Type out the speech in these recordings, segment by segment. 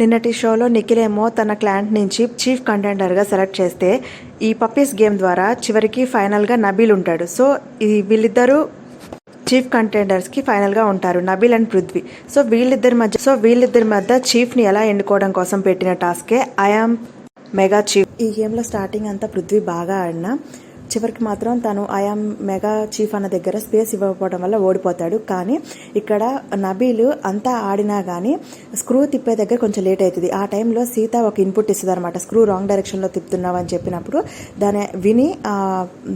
నిన్నటి షోలో నిఖిల్ ఏమో తన క్లయింట్ నుంచి చీఫ్ కంటెండర్గా సెలెక్ట్ చేస్తే ఈ పప్పీస్ గేమ్ ద్వారా చివరికి ఫైనల్గా నబీల్ ఉంటాడు. సో ఈ వీళ్ళిద్దరూ చీఫ్ కంటెండర్స్కి ఫైనల్గా ఉంటారు నబీల్ అండ్ పృథ్వీ. సో వీళ్ళిద్దరి మధ్య సో వీళ్ళిద్దరి మధ్య చీఫ్ని ఎలా ఎన్నుకోవడం కోసం పెట్టిన టాస్కే ఐఆమ్ మెగా చీఫ్. ఈ గేమ్లో స్టార్టింగ్ అంతా పృథ్వీ బాగా ఆడినా చివరికి మాత్రం తను ఐఆమ్ మెగా చీఫ్ అన్న దగ్గర స్పేస్ ఇవ్వకపోవడం వల్ల ఓడిపోతాడు. కానీ ఇక్కడ నబీలు అంతా ఆడినా కానీ స్క్రూ తిప్పే దగ్గర కొంచెం లేట్ అవుతుంది. ఆ టైంలో సీత ఒక ఇన్పుట్ ఇస్తుంది అనమాట స్క్రూ రాంగ్ డైరెక్షన్లో తిప్పుతున్నావు అని చెప్పినప్పుడు దాన్ని విని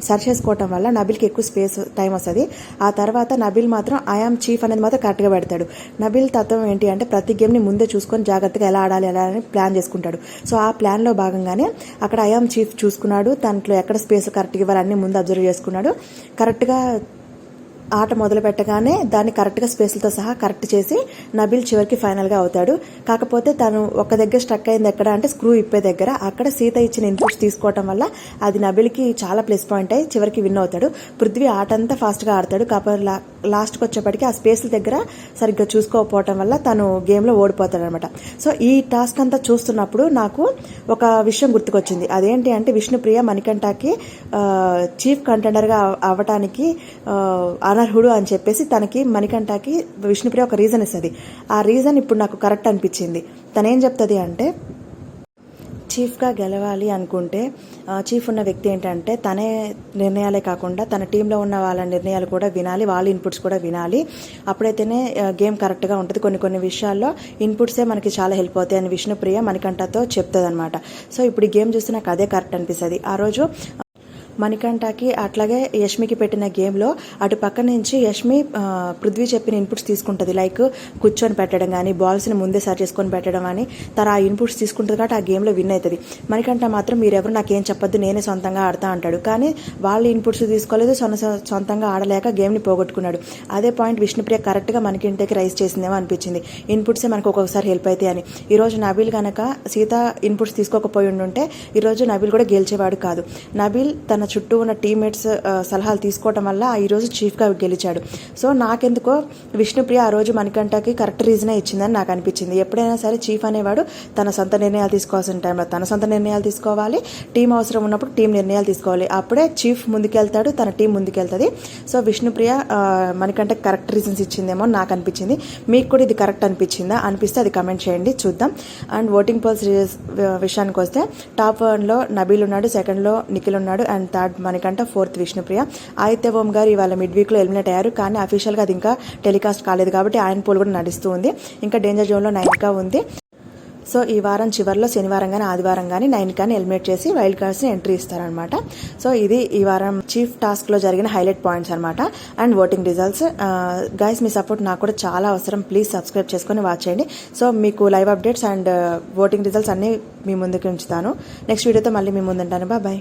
సర్చ్ చేసుకోవటం వల్ల నబిల్కి ఎక్కువ స్పేస్ టైం వస్తుంది. ఆ తర్వాత నబిల్ మాత్రం ఐఆమ్ చీఫ్ అనేది మాత్రం కరెక్ట్గా పెడతాడు. నబిల్ తత్వం ఏంటి అంటే ప్రతి గేమ్ని ముందే చూసుకొని జాగ్రత్తగా ఎలా ఆడాలి ఎలా అని ప్లాన్ చేసుకుంటాడు. సో ఆ ప్లాన్లో భాగంగానే అక్కడ ఐఆమ్ చీఫ్ చూసుకున్నాడు. దాంట్లో ఎక్కడ స్పేస్ కరెక్ట్గా ఇవ్వాలన్నీ ముందు అబ్జర్వ్ చేసుకున్నాడు. కరెక్ట్గా ఆట మొదలు పెట్టగానే దాన్ని కరెక్ట్గా స్పేస్లతో సహా కరెక్ట్ చేసి నబిల్ చివరికి ఫైనల్గా అవుతాడు. కాకపోతే తను ఒక దగ్గర స్ట్రక్ అయింది ఎక్కడ అంటే స్క్రూ ఇప్పే దగ్గర. అక్కడ సీత ఇచ్చిన ఇన్పుట్స్ తీసుకోవటం వల్ల అది నబిల్కి చాలా ప్లస్ పాయింట్ అయ్యి చివరికి విన్ అవుతాడు. పృథ్వీ ఆట అంతా ఫాస్ట్గా ఆడతాడు. కాకపోతే లాస్ట్కి వచ్చేప్పటికి ఆ స్పేస్ల దగ్గర సరిగ్గా చూసుకోకపోవటం వల్ల తను గేమ్లో ఓడిపోతాడు అనమాట సో ఈ టాస్క్ అంతా చూస్తున్నప్పుడు నాకు ఒక విషయం గుర్తుకొచ్చింది. అదేంటి అంటే విష్ణుప్రియ మణికంఠకి చీఫ్ కంటెండర్గా అవ్వటానికి అనర్హుడు అని చెప్పేసి తనకి మణికంఠకి విష్ణుప్రియ ఒక రీజన్ ఇస్తుంది. ఆ రీజన్ ఇప్పుడు నాకు కరెక్ట్ అనిపించింది. తనేం చెప్తుంది అంటే చీఫ్గా గెలవాలి అనుకుంటే చీఫ్ ఉన్న వ్యక్తి ఏంటంటే తనే నిర్ణయాలే కాకుండా తన టీంలో ఉన్న వాళ్ళ నిర్ణయాలు కూడా వినాలి వాళ్ళ ఇన్పుట్స్ కూడా వినాలి. అప్పుడైతేనే గేమ్ కరెక్ట్గా ఉంటుంది. కొన్ని కొన్ని విషయాల్లో ఇన్పుట్సే మనకి చాలా హెల్ప్ అవుతాయి అని విష్ణుప్రియ మనకంటతో చెప్తుంది అనమాట సో ఇప్పుడు గేమ్ చూస్తే నాకు అదే కరెక్ట్ అనిపిస్తుంది. ఆ రోజు మణికంఠకి అట్లాగే యష్మికి పెట్టిన గేమ్లో అటు పక్క నుంచి యష్మి పృథ్వీ చెప్పిన ఇన్పుట్స్ తీసుకుంటుంది. లైక్ కూర్చొని పెట్టడం కానీ బాల్స్ని ముందే సర్చ్ చేసుకొని పెట్టడం కానీ తర ఆ ఇన్పుట్స్ తీసుకుంటుంది కాబట్టి ఆ గేమ్లో విన్ అవుతుంది మణికంఠ మాత్రం మీరెవరు నాకేం చెప్పొద్దు నేనే సొంతంగా ఆడతా అంటాడు. కానీ వాళ్ళు ఇన్పుట్స్ తీసుకోలేదు సొంత సొంతంగా ఆడలేక గేమ్ని పోగొట్టుకున్నాడు. అదే పాయింట్ విష్ణుప్రియ కరెక్ట్గా మనకి ఇంటికి రైస్ చేసిందేమో అనిపించింది. ఇన్పుట్సే మనకు ఒక్కొక్కసారి హెల్ప్ అవుతాయి అని. ఈరోజు నబీల్ కనుక సీత ఇన్పుట్స్ తీసుకోకపోయి ఉండుంటే ఈరోజు నబీల్ కూడా గెలిచేవాడు కాదు. నబీల్ తన చుట్టూ ఉన్న టీమ్మేట్స్ సలహాలు తీసుకోవటం వల్ల ఈరోజు చీఫ్గా గెలిచాడు. సో నాకెందుకో విష్ణుప్రియ ఆ రోజు మణికంఠకి కరెక్ట్ రీజనే ఇచ్చిందని నాకు అనిపించింది. ఎప్పుడైనా సరే చీఫ్ అనేవాడు తన సొంత నిర్ణయాలు తీసుకోవాల్సిన టైంలో తన సొంత నిర్ణయాలు తీసుకోవాలి. టీం అవసరం ఉన్నప్పుడు టీం నిర్ణయాలు తీసుకోవాలి. అప్పుడే చీఫ్ ముందుకెళ్తాడు తన టీం ముందుకెళ్తుంది. సో విష్ణుప్రియ ఆ, మణికంఠకి కరెక్ట్ రీజన్స్ ఇచ్చిందేమో నాకు అనిపించింది. మీకు కూడా ఇది కరెక్ట్ అనిపించిందా? అనిపిస్తే అది కమెంట్ చేయండి చూద్దాం. అండ్ ఓటింగ్ పోల్స్ విషయానికి వస్తే టాప్ వన్లో నబీల్ ఉన్నాడు సెకండ్లో నిఖిల్ ఉన్నాడు and third Manikanta fourth Vishnupriya. Aditya Om గారు ఇవాళ మిడ్ వీక్లో ఎలిమినేట్ అయ్యారు కానీ అఫీషియల్గా అది ఇంకా టెలికాస్ట్ కాలేదు కాబట్టి ఆయన పోల్ కూడా నడుస్తూ ఉంది. ఇంకా డేంజర్ జోన్లో నైన్గా ఉంది. సో ఈ వారం చివరిలో శనివారం కానీ ఆదివారం కానీ నైన్ కానీ ఎలిమినేట్ చేసి వైల్డ్ కార్డ్స్ని ఎంట్రీ ఇస్తారనమాట సో ఇది ఈ వారం చీఫ్ టాస్క్లో జరిగిన హైలైట్ పాయింట్స్ అనమాట అండ్ ఓటింగ్ రిజల్ట్స్ గైస్ మీ సపోర్ట్ నాకు కూడా చాలా అవసరం. ప్లీజ్ సబ్స్క్రైబ్ చేసుకొని వాచ్ చేయండి. సో మీకు live updates and voting results అన్నీ మీ ముందుకు ఉంచుతాను. నెక్స్ట్ వీడియోతో మళ్ళీ మీ ముందుంటాను. బాయ్